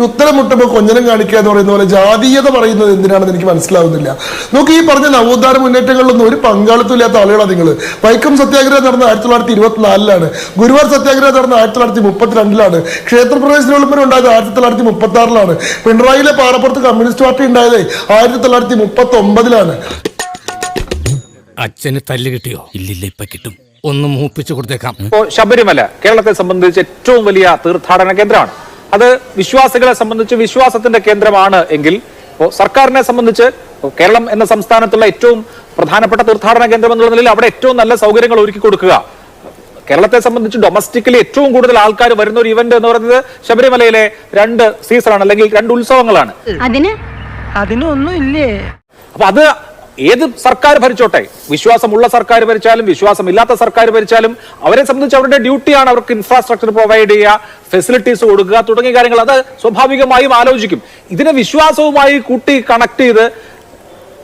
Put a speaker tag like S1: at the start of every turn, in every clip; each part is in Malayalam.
S1: ഈ ഉത്തരം മുട്ടുമ്പോൾ കൊഞ്ഞനം കാണിക്കുക എന്ന് പറയുന്ന പോലെ ജാതീയത പറയുന്നത് എന്തിനാണെന്ന് എനിക്ക് മനസ്സിലാവുന്നില്ല. നോക്കി ഈ പറഞ്ഞ നവോത്ഥാന മുന്നേറ്റങ്ങളിലൊന്നും ഒരു പങ്കാളിത്തം ഇല്ലാത്ത ആളുകളാണ് നിങ്ങൾ വൈക്കം സത്യാഗ്രഹം നടന്ന ആയിരത്തി തൊള്ളായിരത്തി ഇരുപത്തിനാലിലാണ്. ഗുരുവാർ സത്യാഗ്രഹം നടന്ന ആയിരത്തി തൊള്ളായിരത്തി മുപ്പത്തിരണ്ടിലാണ്. ക്ഷേത്രപ്രവേശന വിളംബരം ഉണ്ടായത് ആയിരത്തി തൊള്ളായിരത്തി മുപ്പത്തി ആറിലാണ് പിണറായിലെ പാറപ്പുറത്ത് കമ്മ്യൂണിസ്റ്റ് പാർട്ടി ഉണ്ടായത് ആയിരത്തി തൊള്ളായിരത്തി മുപ്പത്തി ഒമ്പതിലാണ്
S2: അച്ഛന് തല്ല് കിട്ടിയോ? ഇല്ലില്ല ഇപ്പൊ കിട്ടും. ഒന്ന് മൂപ്പിച്ചു കൊടുത്തേക്കാം.
S3: ഇപ്പോ ശബരിമല കേരളത്തെ സംബന്ധിച്ച് ഏറ്റവും വലിയ തീർത്ഥാടന കേന്ദ്രമാണ്. അത് വിശ്വാസികളെ സംബന്ധിച്ച് വിശ്വാസത്തിന്റെ കേന്ദ്രമാണ് എങ്കിൽ സർക്കാരിനെ സംബന്ധിച്ച് കേരളം എന്ന സംസ്ഥാനത്തുള്ള ഏറ്റവും പ്രധാനപ്പെട്ട തീർത്ഥാടന കേന്ദ്രം എന്നുള്ള നിലയിൽ അവിടെ ഏറ്റവും നല്ല സൗകര്യങ്ങൾ ഒരുക്കി കൊടുക്കുക. കേരളത്തെ സംബന്ധിച്ച് ഡൊമസ്റ്റിക്കലി ഏറ്റവും കൂടുതൽ ആൾക്കാർ വരുന്ന ഒരു ഇവന്റ് എന്ന് പറയുന്നത് ശബരിമലയിലെ രണ്ട് സീസണാണ് അല്ലെങ്കിൽ രണ്ട് ഉത്സവങ്ങളാണ്.
S4: അതിന്?
S5: അതിനൊന്നും ഇല്ലേ?
S3: അപ്പൊ അത് ഏത് സർക്കാർ ഭരിച്ചോട്ടെ? വിശ്വാസമുള്ള സർക്കാർ ഭരിച്ചാലും വിശ്വാസമില്ലാത്ത സർക്കാർ ഭരിച്ചാലും അവരെ സംബന്ധിച്ച് അവരുടെ ഡ്യൂട്ടിയാണ് അവർക്ക് ഇൻഫ്രാസ്ട്രക്ചർ പ്രൊവൈഡ് ചെയ്യുക ഫെസിലിറ്റീസ് കൊടുക്കുക തുടങ്ങിയ കാര്യങ്ങൾ. അത് സ്വാഭാവികമായും ആലോചിക്കും. ഇതിനെ വിശ്വാസവുമായി കൂട്ടി കണക്ട് ചെയ്ത്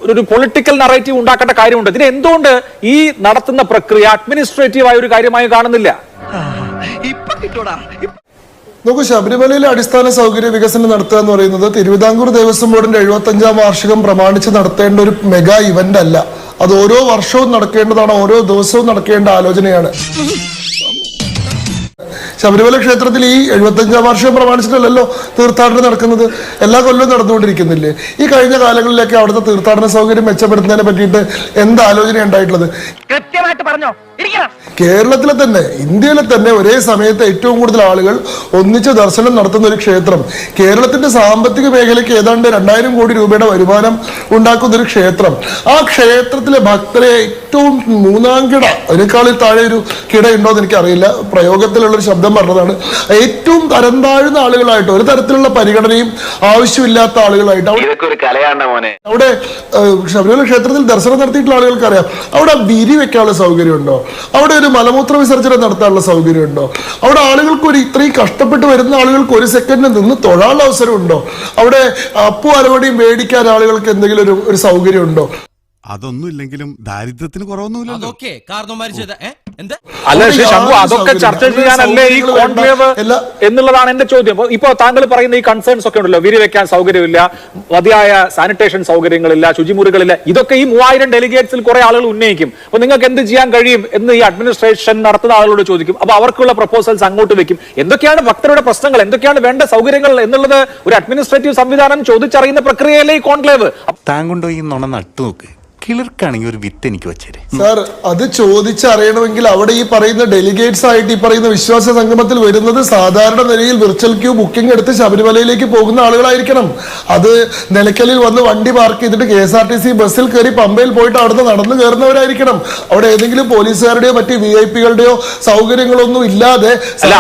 S3: ഒരു പൊളിറ്റിക്കൽ നറേറ്റീവ് ഉണ്ടാക്കേണ്ട കാര്യമുണ്ട്. ഇതിനെ എന്തുകൊണ്ട് ഈ നടത്തുന്ന പ്രക്രിയ അഡ്മിനിസ്ട്രേറ്റീവ് ആയ ഒരു കാര്യമായി കാണുന്നില്ല?
S5: ഇപ്പൊ കിട്ടൂടാ.
S1: നോക്കൂ ശബരിമലയിലെ അടിസ്ഥാന സൗകര്യ വികസനം നടത്തുക എന്ന് പറയുന്നത് തിരുവിതാംകൂർ ദേവസ്വം ബോർഡിന്റെ എഴുപത്തി അഞ്ചാം വാർഷികം പ്രമാണിച്ച് നടത്തേണ്ട ഒരു മെഗാ ഇവന്റ് അല്ല. അത് ഓരോ വർഷവും നടക്കേണ്ടതാണ് ഓരോ ദിവസവും നടക്കേണ്ട ആലോചനയാണ്. ശബരിമല ക്ഷേത്രത്തിൽ ഈ എഴുപത്തഞ്ചാം വാർഷികം പ്രമാണിച്ചിട്ടല്ലല്ലോ തീർത്ഥാടനം നടക്കുന്നത്? എല്ലാ കൊല്ലവും നടന്നുകൊണ്ടിരിക്കുന്നില്ലേ? ഈ കഴിഞ്ഞ കാലങ്ങളിലൊക്കെ അവിടുത്തെ തീർത്ഥാടന സൗകര്യം മെച്ചപ്പെടുത്തുന്നതിനെ പറ്റിയിട്ട് എന്ത് ആലോചന ഉണ്ടായിട്ടുള്ളത്?
S5: കൃത്യമായിട്ട് പറഞ്ഞോ.
S1: കേരളത്തിലെ തന്നെ ഇന്ത്യയിലെ തന്നെ ഒരേ സമയത്ത് ഏറ്റവും കൂടുതൽ ആളുകൾ ഒന്നിച്ച് ദർശനം നടത്തുന്ന ഒരു ക്ഷേത്രം. കേരളത്തിന്റെ സാമ്പത്തിക മേഖലയ്ക്ക് ഏതാണ്ട് രണ്ടായിരം കോടി രൂപയുടെ വരുമാനം ഉണ്ടാക്കുന്ന ഒരു ക്ഷേത്രം. ആ ക്ഷേത്രത്തിലെ ഭക്തരെ ഏറ്റവും മൂന്നാം കിട അതിനേക്കാളിൽ താഴെ ഒരു കിട ഉണ്ടോ എന്ന് എനിക്കറിയില്ല. പ്രയോഗത്തിലുള്ള ഒരു ശബ്ദം പറഞ്ഞതാണ്. ഏറ്റവും തരം താഴ്ന്ന ആളുകളായിട്ട് ഒരു തരത്തിലുള്ള പരിഗണനയും ആവശ്യമില്ലാത്ത ആളുകളായിട്ട് അവിടെ ശബരിമല ക്ഷേത്രത്തിൽ ദർശനം നടത്തിയിട്ടുള്ള ആളുകൾക്ക് അറിയാം അവിടെ വിരി വെക്കാനുള്ള സൗകര്യം ഉണ്ടോ അവിടെ ഒരു മലമൂത്ര വിസർജനം നടത്താനുള്ള സൗകര്യം ഉണ്ടോ അവിടെ ആളുകൾക്ക് ഒരു ഇത്രയും കഷ്ടപ്പെട്ട് വരുന്ന ആളുകൾക്ക് ഒരു സെക്കൻഡിൽ നിന്ന് തൊഴാനുള്ള അവസരം ഉണ്ടോ അവിടെ അപ്പു അലവടിയും മേടിക്കാൻ ആളുകൾക്ക് എന്തെങ്കിലും ഒരു ഒരു സൗകര്യം ഉണ്ടോ
S6: അതൊന്നും ഇല്ലെങ്കിലും ദാരിദ്ര്യത്തിന് കുറവൊന്നുമില്ല
S2: അതൊക്കെ കാരണം മരിച്ചത് ഏ? എന്താ?
S3: അല്ല ശംഭു അതൊക്കെ ചർച്ച ചെയ്യാനല്ലേ ഈ കോൺക്ലേവ് എന്നുള്ളതാണ് എന്റെ ചോദ്യം. അപ്പൊ ഇപ്പൊ താങ്കൾ പറയുന്ന ഈ കൺസേൺസ് ഒക്കെ ഉണ്ടല്ലോ. വിരി വെക്കാൻ സൗകര്യമില്ല മതിയായ സാനിറ്റേഷൻ സൗകര്യങ്ങളില്ല ശുചിമുറികളില്ല. ഇതൊക്കെ ഈ മൂവായിരം ഡെലിഗേറ്റ്സിൽ കുറെ ആളുകൾ ഉന്നയിക്കും. അപ്പൊ നിങ്ങൾക്ക് എന്ത് ചെയ്യാൻ കഴിയും എന്ന് ഈ അഡ്മിനിസ്ട്രേഷൻ നടത്തുന്ന ആളുകളോട് ചോദിക്കും. അപ്പൊ അവർക്കുള്ള പ്രപ്പോസൽസ് അങ്ങോട്ട് വെക്കും. എന്തൊക്കെയാണ് ഭക്തരുടെ പ്രശ്നങ്ങൾ? എന്തൊക്കെയാണ് വേണ്ട സൗകര്യങ്ങൾ എന്നുള്ളത് ഒരു അഡ്മിനിസ്ട്രേറ്റീവ് സംവിധാനം ചോദിച്ചറിയുന്ന പ്രക്രിയയിലെ ഈ കോൺക്ലേവ്
S7: താങ്കൊണ്ടോ ഈ നുണ നട്ടു നോക്ക് കിളിർക്കാണെങ്കിൽ ഒരു വിത്ത് എനിക്ക് വെച്ചേരെ.
S1: സാർ അത് ചോദിച്ചറിയണമെങ്കിൽ അവിടെ ഈ പറയുന്ന ഡെലിഗേറ്റ്സ് ആയിട്ട് ഈ പറയുന്ന വിശ്വാസ സംഗമത്തിൽ വരുന്നത് സാധാരണ നിലയിൽ വിർച്വൽ ക്യൂ ബുക്കിംഗ് എടുത്ത് ശബരിമലയിലേക്ക് പോകുന്ന ആളുകളായിരിക്കണം. അത് നിലയ്ക്കലിൽ വന്ന് വണ്ടി പാർക്ക് ചെയ്തിട്ട് K S R T C ബസ്സിൽ കയറി പമ്പയിൽ പോയിട്ട് അവിടുന്ന് നടന്നു കയറുന്നവരായിരിക്കണം. അവിടെ ഏതെങ്കിലും പോലീസുകാരുടെയോ മറ്റ് വി ഐ പികളുടെയോ സൗകര്യങ്ങളൊന്നും ഇല്ലാതെ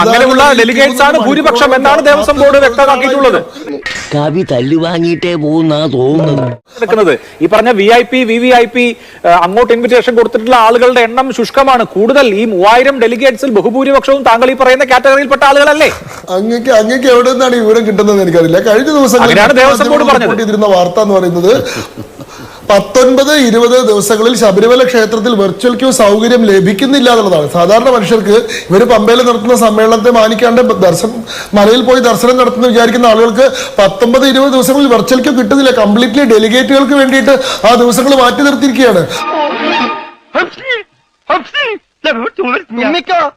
S3: അങ്ങനെയുള്ള ഡെലിഗേറ്റ്സ് ആണ് ഭൂരിപക്ഷം എന്നാണ് ദേവസ്വം ബോർഡ് വ്യക്തമാക്കിയിട്ടുള്ളത്.
S8: കവി തല്ലു വാങ്ങിയിട്ടേ പോകുന്നാ തോന്നുന്നത്.
S3: നിൽക്കുന്നത്. ഈ പറഞ്ഞ V I P V V I P അങ്ങോട്ട് ഇൻവിറ്റേഷൻ കൊടുത്തിട്ടുള്ള ആളുകളുടെ എണ്ണം ശുഷ്കമാണ്. കൂടുതൽ ഈ മൂവായിരം ഡെലിഗേറ്റ്സിൽ ബഹുഭൂരിപക്ഷവും താങ്കൾ ഈ പറയുന്ന കാറ്റഗറിയിൽപ്പെട്ട ആളുകളല്ലേ?
S1: അങ്ങക്ക് അങ്ങക്ക് എവിടെ നിന്നാണ് വിവരം കിട്ടുന്നത് എനിക്കറിയില്ല. കഴിഞ്ഞ ദിവസം
S3: അങ്ങനെയാണ് ദേവസ്വം ബോർഡ് പറഞ്ഞത്.
S1: വാർത്ത എന്ന് പറയുന്നത് പത്തൊൻപത് ഇരുപത് ദിവസങ്ങളിൽ ശബരിമല ക്ഷേത്രത്തിൽ വെർച്വൽ ക്യൂ സൗകര്യം ലഭിക്കുന്നില്ല എന്നുള്ളതാണ്. സാധാരണ മനുഷ്യർക്ക് ഇവർ പമ്പയിൽ നടത്തുന്ന സമ്മേളനത്തെ മാനിക്കാണ്ട് ദർശനം മലയിൽ പോയി ദർശനം നടത്തുന്ന വിചാരിക്കുന്ന ആളുകൾക്ക് പത്തൊമ്പത് ഇരുപത് ദിവസങ്ങളിൽ വെർച്വൽ ക്യൂ കിട്ടുന്നില്ല. കംപ്ലീറ്റ്ലി ഡെലിഗേറ്റുകൾക്ക് വേണ്ടിയിട്ട് ആ ദിവസങ്ങൾ മാറ്റി നിർത്തിയിരിക്കുകയാണ്.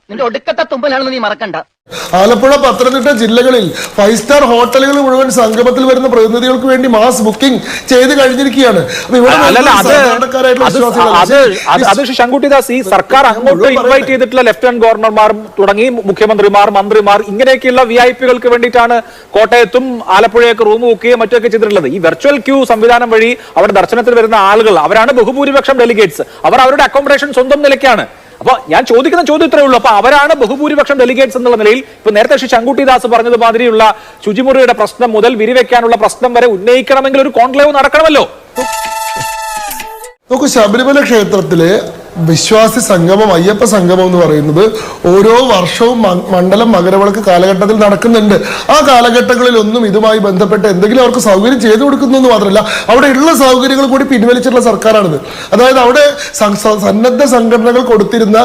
S5: നിന്റെ ഒടുക്കത്തെ തുമ്പലാണെന്ന് നീ മറക്കണ്ട.
S1: ആലപ്പുഴ പത്തനംതിട്ട ജില്ലകളിൽ ഫൈവ് സ്റ്റാർ ഹോട്ടലുകൾ മുഴുവൻ സംഗമത്തിൽ വരുന്ന പ്രതിനിധികൾക്ക് വേണ്ടി മാസ് ബുക്കിംഗ് ചെയ്ത് കഴിഞ്ഞിരിക്കുകയാണ്.
S3: അത് ശങ്കുട്ടിദാസ് ഈ സർക്കാർ അങ്ങോട്ട് ഇൻവൈറ്റ് ചെയ്തിട്ടുള്ള ലഫ്റ്റനന്റ് ഗവർണർമാർ തുടങ്ങി മുഖ്യമന്ത്രിമാർ മന്ത്രിമാർ ഇങ്ങനെയൊക്കെയുള്ള വി ഐ പികൾക്ക് വേണ്ടിയിട്ടാണ് കോട്ടയത്തും ആലപ്പുഴയൊക്കെ റൂം ബുക്ക് ചെയ്യുകയും മറ്റൊക്കെ ചെയ്തിട്ടുള്ളത്. ഈ വെർച്വൽ ക്യൂ സംവിധാനം വഴി അവിടെ ദർശനത്തിൽ വരുന്ന ആളുകൾ അവരാണ് ബഹുഭൂരിപക്ഷം ഡെലിഗേറ്റ്സ് അവർ അവരുടെ അക്കോമഡേഷൻ സ്വന്തം നിലയ്ക്കാണ്. അപ്പൊ ഞാൻ ചോദിക്കുന്ന ചോദ്യം ഇത്രയേ ഉള്ളൂ. അപ്പൊ അവരാണ് ബഹുഭൂരിപക്ഷം ഡെലിഗേറ്റ്സ് എന്നുള്ള നിലയിൽ ഇപ്പൊ നേരത്തെ ശ്രീ ശങ്കുട്ടിദാസ് പറഞ്ഞത് മാതിരിയുള്ള ശുചിമുറിയുടെ പ്രശ്നം മുതൽ വിരിവെക്കാനുള്ള പ്രശ്നം വരെ ഉന്നയിക്കണമെങ്കിൽ ഒരു കോൺക്ലേവ് നടക്കണമല്ലോ.
S1: നോക്കൂ ശബരിമല ക്ഷേത്രത്തിൽ വിശ്വാസി സംഗമം അയ്യപ്പ സംഗമം എന്ന് പറയുന്നത് ഓരോ വർഷവും മണ്ഡലം മകരവിളക്ക് കാലഘട്ടത്തിൽ നടക്കുന്നുണ്ട്. ആ കാലഘട്ടങ്ങളിൽ ഒന്നും ഇതുമായി ബന്ധപ്പെട്ട് എന്തെങ്കിലും അവർക്ക് സൗകര്യം ചെയ്തു കൊടുക്കുന്നു എന്ന് മാത്രമല്ല അവിടെയുള്ള സൗകര്യങ്ങൾ കൂടി പിൻവലിച്ചിട്ടുള്ള സർക്കാരാണിത്. അതായത് അവിടെ സന്നദ്ധ സംഘടനകൾ കൊടുത്തിരുന്ന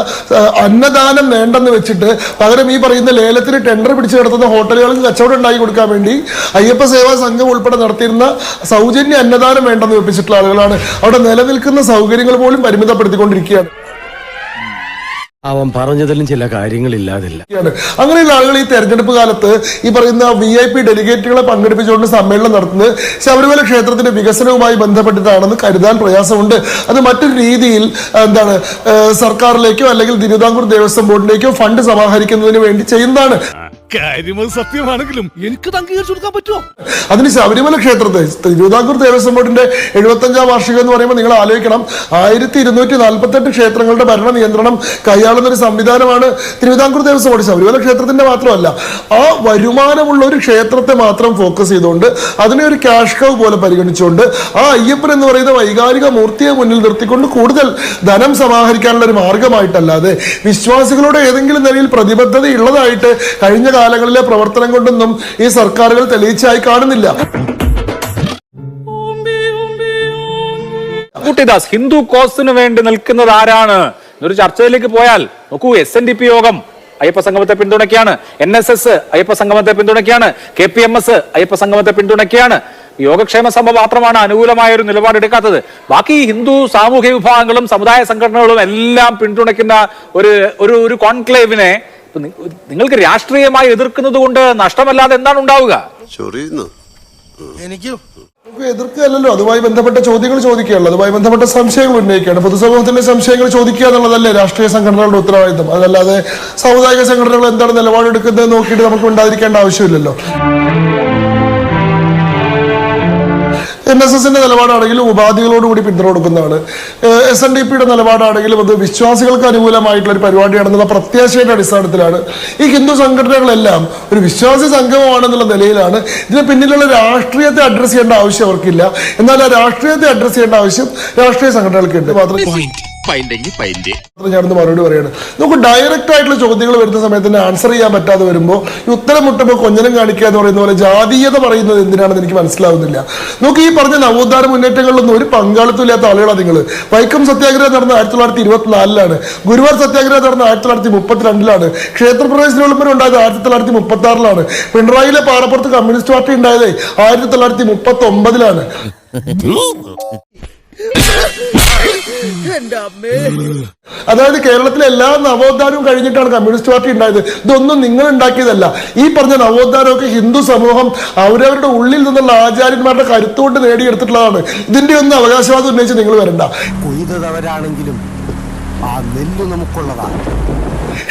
S1: അന്നദാനം വേണ്ടെന്ന് വെച്ചിട്ട് പകരം ഈ പറയുന്ന ലേലത്തിന് ടെൻഡർ പിടിച്ചു കിടത്തുന്ന ഹോട്ടലുകൾക്ക് കച്ചവടം ഉണ്ടാക്കി കൊടുക്കാൻ വേണ്ടി അയ്യപ്പ സേവാ സംഘം ഉൾപ്പെടെ നടത്തിയിരുന്ന സൗജന്യ അന്നദാനം വേണ്ടെന്ന് വെപ്പിച്ചിട്ടുള്ള ആളുകളാണ്. അവിടെ നിലനിൽക്കുന്ന സൗകര്യങ്ങൾ പോലും പരിമിതപ്പെടുത്തിക്കൊണ്ടിരിക്കുകയാണ്.
S8: അവൻ പറഞ്ഞതിലും ചില കാര്യങ്ങളില്ലാതില്ല.
S1: അങ്ങനെയുള്ള ആളുകൾ ഈ തെരഞ്ഞെടുപ്പ് കാലത്ത് ഈ പറയുന്ന വി ഐ പി ഡെലിഗേറ്റുകളെ പങ്കെടുപ്പിച്ചുകൊണ്ട് സമ്മേളനം നടത്തുന്നത് ശബരിമല ക്ഷേത്രത്തിന്റെ വികസനവുമായി ബന്ധപ്പെട്ടിട്ടാണെന്ന് കരുതാൻ പ്രയാസമുണ്ട്. അത് മറ്റൊരു രീതിയിൽ എന്താണ് സർക്കാരിലേക്കോ അല്ലെങ്കിൽ തിരുവിതാംകൂർ ദേവസ്വം ബോർഡിലേക്കോ ഫണ്ട് സമാഹരിക്കുന്നതിന് വേണ്ടി ചെയ്യുന്നതാണ്.
S2: കാര്യമത് സത്യമാണെങ്കിലും എനിക്ക് അംഗീകരിച്ചു കൊടുക്കാൻ പറ്റുമോ?
S1: അതിന് ശബരിമല ക്ഷേത്രത്തെ തിരുവിതാംകൂർ ദേവസ്വം ബോർഡിന്റെ എഴുപത്തഞ്ചാം വാർഷികം എന്ന് പറയുമ്പോൾ നിങ്ങൾ ആലോചിക്കണം. ആയിരത്തി ഇരുന്നൂറ്റി നാൽപ്പത്തെട്ട് ക്ഷേത്രങ്ങളുടെ ഭരണ നിയന്ത്രണം കൈയാളുന്ന ഒരു സംവിധാനമാണ് തിരുവിതാംകൂർ ദേവസ്വം ബോർഡ്. ശബരിമല ക്ഷേത്രത്തിന്റെ മാത്രമല്ല ആ വരുമാനമുള്ള ഒരു ക്ഷേത്രത്തെ മാത്രം ഫോക്കസ് ചെയ്തുകൊണ്ട് അതിനെ ഒരു ക്യാഷ് കവ് പോലെ പരിഗണിച്ചുകൊണ്ട് ആ അയ്യപ്പൻ എന്ന് പറയുന്ന വൈകാരിക മൂർത്തിയെ മുന്നിൽ നിർത്തിക്കൊണ്ട് കൂടുതൽ ധനം സമാഹരിക്കാനുള്ള ഒരു മാർഗമായിട്ടല്ലാതെ വിശ്വാസികളുടെ ഏതെങ്കിലും നിലയിൽ പ്രതിബദ്ധത ഉള്ളതായിട്ട് കഴിഞ്ഞ കാലങ്ങളിലെ പ്രവർത്തനം കൊണ്ടൊന്നും ഈ സർക്കാരുകൾ തെളിയിച്ചായി കാണുന്നില്ല.
S3: കുട്ടിദാസ് ഹിന്ദു കോസിന് വേണ്ടി നിൽക്കുന്നത് ആരാണ്? ഒരു ചർച്ചയിലേക്ക് പോയാൽ നോക്കൂ S N D P Yogam Ayyappa സംഗമത്തെ പിന്തുണയ്ക്കാണ് എൻ എസ് എസ് അയ്യപ്പ സംഗമത്തെ പിന്തുണയ്ക്കാണ് K P M S Ayyappa സംഗമത്തെ പിന്തുണയ്ക്കാണ് യോഗക്ഷേമ സഭ മാത്രമാണ് അനുകൂലമായ ഒരു നിലപാടെടുക്കാത്തത് ബാക്കി ഹിന്ദു സാമൂഹ്യ വിഭാഗങ്ങളും സമുദായ സംഘടനകളും എല്ലാം പിന്തുണയ്ക്കുന്ന ഒരു ഒരു കോൺക്ലേവിനെ നിങ്ങൾക്ക് രാഷ്ട്രീയമായി എതിർക്കുന്നത് കൊണ്ട് നഷ്ടമല്ലാതെ എന്താണ് ഉണ്ടാവുക?
S6: എനിക്കും
S1: എതിർക്കുകയല്ലോ എതിർക്കുകയല്ലല്ലോ. അതുമായി ബന്ധപ്പെട്ട ചോദ്യങ്ങൾ ചോദിക്കുകയല്ലോ അതുമായി ബന്ധപ്പെട്ട സംശയങ്ങൾ ഉന്നയിക്കുകയാണ്. പൊതുസമൂഹത്തിന്റെ സംശയങ്ങൾ ചോദിക്കുക എന്നുള്ളതല്ലേ രാഷ്ട്രീയ സംഘടനകളുടെ ഉത്തരവാദിത്തം അതല്ലാതെ സാമുദായിക സംഘടനകൾ എന്താണ് നിലപാടെടുക്കുന്നത് നോക്കിയിട്ട് നമുക്ക് ഉണ്ടായിരിക്കേണ്ട ആവശ്യമില്ലല്ലോ. എൻ എസ് എസിന്റെ നിലപാടാണെങ്കിലും ഉപാധികളോടുകൂടി പിന്തുണ കൊടുക്കുന്നതാണ് എസ് എൻ ഡി പിയുടെ നിലപാടാണെങ്കിലും അത് വിശ്വാസികൾക്ക് അനുകൂലമായിട്ടുള്ള ഒരു പരിപാടിയാണെന്നുള്ള പ്രത്യാശയുടെ അടിസ്ഥാനത്തിലാണ്. ഈ ഹിന്ദു സംഘടനകളെല്ലാം ഒരു വിശ്വാസി സംഗമമാണെന്നുള്ള നിലയിലാണ്. ഇതിന് പിന്നിലുള്ള രാഷ്ട്രീയത്തെ അഡ്രസ് ചെയ്യേണ്ട ആവശ്യം അവർക്കില്ല. എന്നാൽ ആ രാഷ്ട്രീയത്തെ അഡ്രസ് ചെയ്യേണ്ട ആവശ്യം രാഷ്ട്രീയ സംഘടനകൾക്ക് ഉണ്ട് മാത്രം ഞാനൊന്ന് മറുപടി പറയാണ്. നമുക്ക് ഡയറക്റ്റ് ആയിട്ടുള്ള ചോദ്യങ്ങൾ വരുന്ന സമയത്ത് തന്നെ ആൻസർ ചെയ്യാൻ പറ്റാതെ വരുമ്പോൾ ഈ ഉത്തരം മുട്ടുമ്പോൾ കൊഞ്ഞനം കാണിക്കുക എന്ന് പറയുന്ന പോലെ ജാതീയത പറയുന്നത് എന്തിനാണെന്ന് എനിക്ക് മനസ്സിലാവുന്നില്ല. നമുക്ക് ഈ പറഞ്ഞ നവോത്ഥാന മുന്നേറ്റങ്ങളിലൊന്നും ഒരു പങ്കാളിത്തം ഇല്ലാത്ത ആളുകളാണ് നിങ്ങൾ വൈക്കം സത്യാഗ്രഹം നടന്ന ആയിരത്തി തൊള്ളായിരത്തി ഇരുപത്തിനാലിലാണ് ഗുരുവാർ സത്യാഗ്രഹം നടന്ന ആയിരത്തി തൊള്ളായിരത്തി മുപ്പത്തിരണ്ടിലാണ് ക്ഷേത്രപ്രവേശന വിളംബരം ഉണ്ടായത് ആയിരത്തി തൊള്ളായിരത്തി മുപ്പത്തി ആറിലാണ് പിണറായിലെ പാറപ്പുറത്ത് കമ്മ്യൂണിസ്റ്റ് പാർട്ടി ഉണ്ടായത് ആയിരത്തി തൊള്ളായിരത്തി മുപ്പത്തി ഒമ്പതിലാണ് അതായത് കേരളത്തിലെ എല്ലാ നവോത്ഥാനവും കഴിഞ്ഞിട്ടാണ് കമ്മ്യൂണിസ്റ്റ് പാർട്ടി ഉണ്ടായത്. ഇതൊന്നും നിങ്ങൾ ഉണ്ടാക്കിയതല്ല. ഈ പറഞ്ഞ നവോത്ഥാനമൊക്കെ ഹിന്ദു സമൂഹം അവരവരുടെ ഉള്ളിൽ നിന്നുള്ള ആചാര്യന്മാരുടെ കരുത്തുകൊണ്ട് നേടിയെടുത്തിട്ടുള്ളതാണ്. ഇതിന്റെ ഒന്നും അവകാശവാദം ഉന്നയിച്ച് നിങ്ങൾ വരണ്ട.
S4: കൊയ്തവരാണെങ്കിലും ആ നെല്ല് നമുക്കുള്ളതാണ്.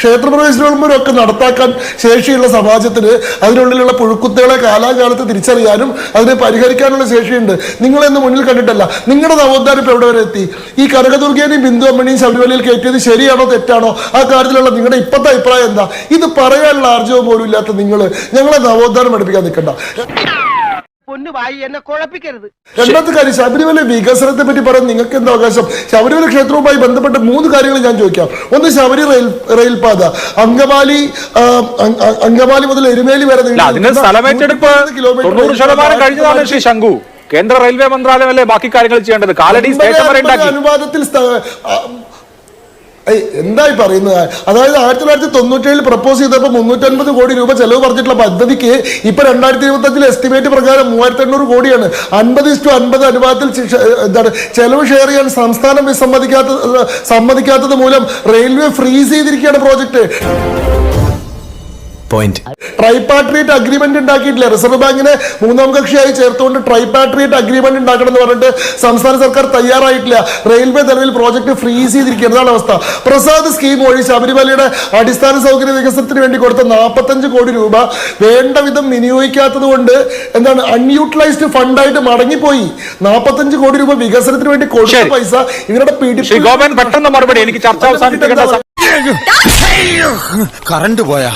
S1: ക്ഷേത്രപ്രവേശന വിളംബരം ഒക്കെ നടത്താക്കാൻ ശേഷിയുള്ള സമാജത്തിന് അതിനുള്ളിലുള്ള പുഴുക്കുത്തുകളെ കാലാകാലത്ത് തിരിച്ചറിയാനും അതിനെ പരിഹരിക്കാനുള്ള ശേഷിയുണ്ട്. നിങ്ങളെന്ന് മുന്നിൽ കണ്ടിട്ടല്ല. നിങ്ങളുടെ നവോത്ഥാനം ഇപ്പോൾ എവിടെ വരെ എത്തി? ഈ കനകദുർഗേനെയും ബിന്ദു അമ്മണിയും ശബരിമലയിൽ കയറ്റിയത് ശരിയാണോ തെറ്റാണോ? ആ കാര്യത്തിലുള്ള നിങ്ങളുടെ ഇപ്പോഴത്തെ അഭിപ്രായം എന്താ? ഇത് പറയാനുള്ള ആർജവം പോലും ഇല്ലാത്ത നിങ്ങൾ ഞങ്ങളെ നവോത്ഥാനം പഠിപ്പിക്കാൻ നിൽക്കണ്ട.
S5: പൊന്നു വായി എന്നെ കുഴപ്പിക്കരുത്.
S1: രണ്ടാമത്തെ കാര്യം ശബരിമല വികസനത്തെ പറ്റി പറയാൻ നിങ്ങൾക്ക് എന്താ അവകാശം? ശബരിമല ക്ഷേത്രവുമായി ബന്ധപ്പെട്ട മൂന്ന് കാര്യങ്ങൾ ഞാൻ ചോദിക്കാം. ഒന്ന് ശബരി റെയിൽ റെയിൽപാത. അങ്കമാലി അങ്കമാലി മുതൽ എരുമേലി വരെ
S3: അല്ല
S1: നീണ്ടു
S3: അതിന്
S1: നിൽക്കുന്ന
S3: സ്ഥലമേറ്റെടുപ്പ്
S1: 130 കിലോമീറ്റർ
S3: ശങ്കു. കേന്ദ്ര റെയിൽവേ മന്ത്രാലയം മന്ത്രാലയമല്ലേ ബാക്കി കാര്യങ്ങൾ ചെയ്യേണ്ടത്? കാലടി സ്റ്റേഷൻ വരെ ഉണ്ടാക്കി.
S1: അനുവാദത്തിൽ എന്തായി പറയുന്നത്? അതായത് ആയിരത്തി തൊള്ളായിരത്തി തൊണ്ണൂറ്റേഴിൽ പ്രപ്പോസ് ചെയ്തപ്പോൾ മുന്നൂറ്റൻപത് കോടി രൂപ ചെലവ് പറഞ്ഞിട്ടുള്ള പദ്ധതിക്ക് ഇപ്പൊ രണ്ടായിരത്തി ഇരുപത്തി അഞ്ചിൽ എസ്റ്റിമേറ്റ് പ്രകാരം മൂവായിരത്തി എണ്ണൂറ് കോടിയാണ്. അൻപത് ഇസ്റ്റു അൻപത് അനുപാതത്തിൽ എന്താണ് ചെലവ് ഷെയർ ചെയ്യാൻ സംസ്ഥാനം വിസമ്മതിക്കാത്ത സമ്മതിക്കാത്തത് മൂലം റെയിൽവേ ഫ്രീസ് ചെയ്തിരിക്കുകയാണ് പ്രോജക്ട്
S4: പോയിന്റ്
S1: ട്രൈപാട്രിയേറ്റ് അഗ്രിമെന്റ് ഉണ്ടാക്കിയിട്ടില്ല. റിസർവ് ബാങ്കിനെ മൂന്നാം കക്ഷിയായി ചേർത്തുകൊണ്ട് ട്രൈപാട്രിയേറ്റ് അഗ്രിമെന്റ് ഉണ്ടാക്കണം എന്ന് പറഞ്ഞിട്ട് സംസ്ഥാന സർക്കാർ തയ്യാറായിട്ടില്ല. റെയിൽവേ നിലവിൽ പ്രോജക്ട് ഫ്രീസ് ചെയ്തിരിക്കുകയാണ്. അവസ്ഥ. പ്രസാദ് സ്കീം വഴി ശബരിമലയുടെ അടിസ്ഥാന സൗകര്യ വികസനത്തിന് വേണ്ടി കൊടുത്ത നാൽപ്പത്തഞ്ച് കോടി രൂപ വേണ്ട വിധം വിനിയോഗിക്കാത്തത് കൊണ്ട് എന്താണ് അൺയൂട്ടിലൈസ്ഡ് ഫണ്ടായിട്ട് മടങ്ങിപ്പോയി. നാൽപ്പത്തഞ്ച് കോടി രൂപ വികസനത്തിന് വേണ്ടി കൊടുത്ത പൈസ ഇവരുടെ പിടിപ്പ്
S3: പെട്ടെന്ന് മറുപടി എനിക്ക് ചർച്ച അവസാനിപ്പിക്കേണ്ട
S4: കറണ്ട് പോയാ.